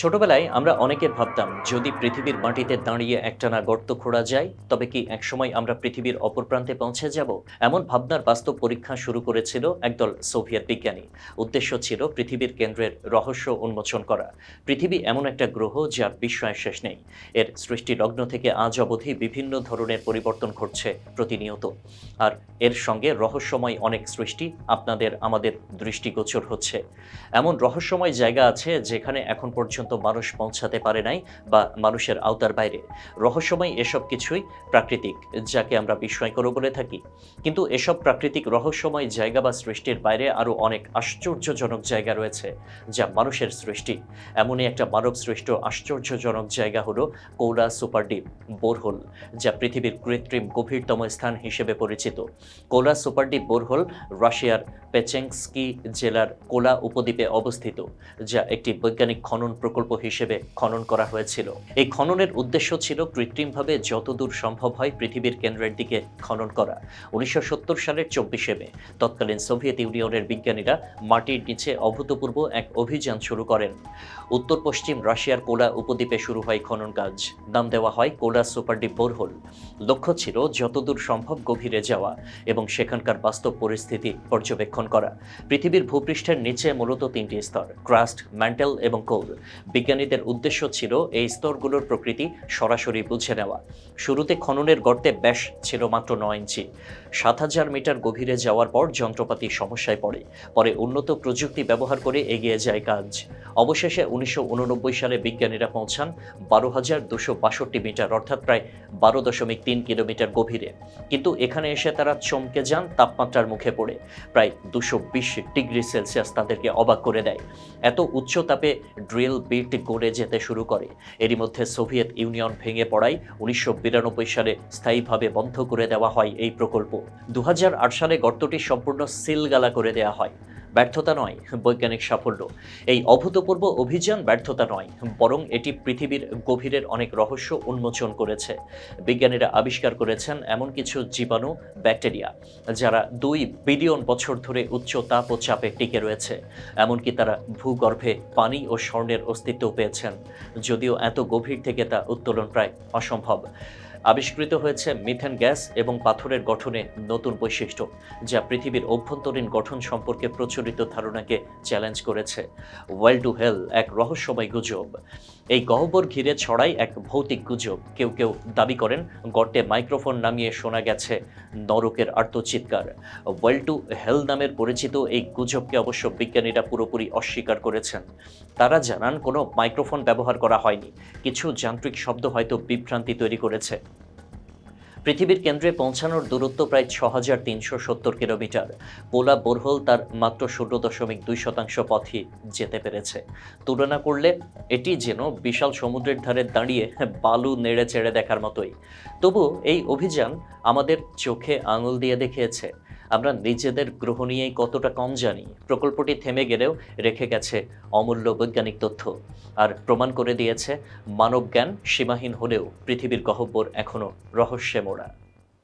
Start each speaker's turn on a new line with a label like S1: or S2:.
S1: ছোটবেলায় আমরা অনেকে ভাবতাম, যদি পৃথিবীর মাটিতে দাঁড়িয়ে একটানা গর্ত খোঁড়া যায়, তবে কি একসময় আমরা পৃথিবীর অপর প্রান্তে পৌঁছে যাব? এমন ভাবনার বাস্তব পরীক্ষা শুরু করেছিল একদল সোভিয়েত বিজ্ঞানী। উদ্দেশ্য ছিল পৃথিবীর কেন্দ্রের রহস্য উন্মোচন করা। পৃথিবী এমন একটা গ্রহ যার বিস্ময়ের শেষ নেই। এর সৃষ্টি লগ্ন থেকে আজ অবধি বিভিন্ন ধরনের পরিবর্তন ঘটছে প্রতিনিয়ত। আর এর সঙ্গে রহস্যময় অনেক সৃষ্টি আপনাদের আমাদের দৃষ্টিগোচর হচ্ছে। এমন রহস্যময় জায়গা আছে যেখানে এখন পর্যন্ত মানুষ পৌঁছাতে পারে নাই বা মানুষের আওতার বাইরে। রহস্যময় এসব কিছুই প্রাকৃতিক, যাকে আমরা বিস্ময়কর বলে থাকি। কিন্তু এসব প্রাকৃতিক রহস্যময় জায়গা বা সৃষ্টির বাইরে আরও অনেক আশ্চর্যজনক জায়গা রয়েছে, যা মানুষের সৃষ্টি। এমনই একটা মানব সৃষ্ট আশ্চর্যজনক জায়গা হলো কৌলা সুপারডিপ বোরহোল, যা পৃথিবীর কৃত্রিম গভীরতম স্থান হিসেবে পরিচিত। কোলা সুপারডিপ বোরহোল রাশিয়ার পেচেংস্কি জেলার কোলা উপদ্বীপে অবস্থিত, যা একটি বৈজ্ঞানিক খনন প্রকল্প হিসেবে খনন করা হয়েছিল। এই খননের উদ্দেশ্য ছিল কৃত্রিমভাবে যতদূর সম্ভব হয় পৃথিবীর কেন্দ্রের দিকে খনন করা। উনিশশো সত্তর সালের চব্বিশে মে, তৎকালীন সোভিয়েত ইউনিয়নের বিজ্ঞানীরা মাটির নিচে অভূতপূর্ব এক অভিযান শুরু করেন। উত্তর পশ্চিম রাশিয়ার কোলা উপদ্বীপে শুরু হয় খনন কাজ। নাম দেওয়া হয় কোলা সুপারডিপ বোরহোল। লক্ষ্য ছিল যতদূর সম্ভব গভীরে যাওয়া এবং সেখানকার বাস্তব পরিস্থিতি পর্যবেক্ষণ করা। পৃথিবীর ভূপৃষ্ঠের নিচে মূলত তিনটি স্তর, ক্রাস্ট, ম্যান্টেল এবং কোল। বিজ্ঞানীদের উদ্দেশ্য ছিল এই স্তরগুলোর প্রকৃতি সরাসরি বুঝে নেওয়া। শুরুতে খননের গর্তে ব্যাস ছিল মাত্র নয় ইঞ্চি। সাত হাজার মিটার গভীরে যাওয়ার পর যন্ত্রপাতি সমস্যায় পড়ে। পরে উন্নত প্রযুক্তি ব্যবহার করে এগিয়ে যায় কাজ। অবশেষে উনিশশো উননব্বই সালে বিজ্ঞানীরা পৌঁছান বারো হাজার দুশো বাষট্টি মিটার, অর্থাৎ প্রায় বারো দশমিক তিন কিলোমিটার গভীরে। কিন্তু এখানে এসে তারা চমকে যান তাপমাত্রার মুখে পড়ে। প্রায় দুশো ডিগ্রি সেলসিয়াস তাদেরকে অবাক করে দেয়। এত উচ্চ তাপে ড্রিল বিট গড়ে যেতে শুরু করে। এরই মধ্যে সোভিয়েত ইউনিয়ন ভেঙে পড়ায় উনিশশো বিরানব্বই সালে স্থায়ীভাবে বন্ধ করে দেওয়া হয় এই প্রকল্প। দু হাজার আট সালে গর্তটি সম্পূর্ণ সিলগালা করে দেওয়া হয়। ব্যর্থতা নয়, বৈজ্ঞানিক সাফল্য। এই অভূতপূর্ব অভিযান ব্যর্থতা নয়, বরং এটি পৃথিবীর গভীরের অনেক রহস্য উন্মোচন করেছে। বিজ্ঞানীরা আবিষ্কার করেছেন এমন কিছু জীবাণু, ব্যাকটেরিয়া, যারা দুই বিলিয়ন বছর ধরে উচ্চ তাপ ও চাপে টিকে রয়েছে। এমনকি তারা ভূগর্ভে পানি ও স্বর্ণের অস্তিত্ব পেয়েছেন, যদিও এত গভীর থেকে তা উত্তোলন প্রায় অসম্ভব। আবিষ্কৃত হয়েছে মিথেন গ্যাস এবং পাথরের গঠনে নতুন বৈশিষ্ট্য, যা পৃথিবীর অভ্যন্তরীণ গঠন সম্পর্কে প্রচলিত ধারণাকে চ্যালেঞ্জ করেছে। ওয়েল টু হেল এক রহস্যময় গুজব। এই গহ্বর ঘিরে ছড়াই এক ভৌতিক গুজব। কেউ কেউ দাবি করেন, গর্তে মাইক্রোফোন নামিয়ে শোনা গেছে নরকের আর্তচিৎকার। ওয়েল টু হেল নামের পরিচিত এই গুজবকে অবশ্য বিজ্ঞানীরা পুরোপুরি অস্বীকার করেছেন। তারা জানান, কোনো মাইক্রোফোন ব্যবহার করা হয়নি। কিছু যান্ত্রিক শব্দ হয়তো বিভ্রান্তি তৈরি করেছে। পৃথিবীর কেন্দ্রে পৌঁছানোর দূরত্ব প্রায় ছ হাজার তিনশো সত্তর কিলোমিটার। পোলা বোরহোল তার মাত্র ষোলো দশমিক দুই শতাংশ পথই যেতে পেরেছে। তুলনা করলে এটি যেন বিশাল সমুদ্রের ধারে দাঁড়িয়ে বালু নেড়ে চেড়ে দেখার মতোই। তবু এই অভিযান আমাদের চোখে আঙুল দিয়ে দেখিয়েছে। আমরা নিজেদের গ্রহ নিয়েই কতটা কম জানি। প্রকল্পটি থেমে গেলেও রেখে গেছে অমূল্য বৈজ্ঞানিক তথ্য। আর প্রমাণ করে দিয়েছে মানব জ্ঞান সীমাহীন হলেও পৃথিবীর গহব্বর এখনও রহস্যে মোড়া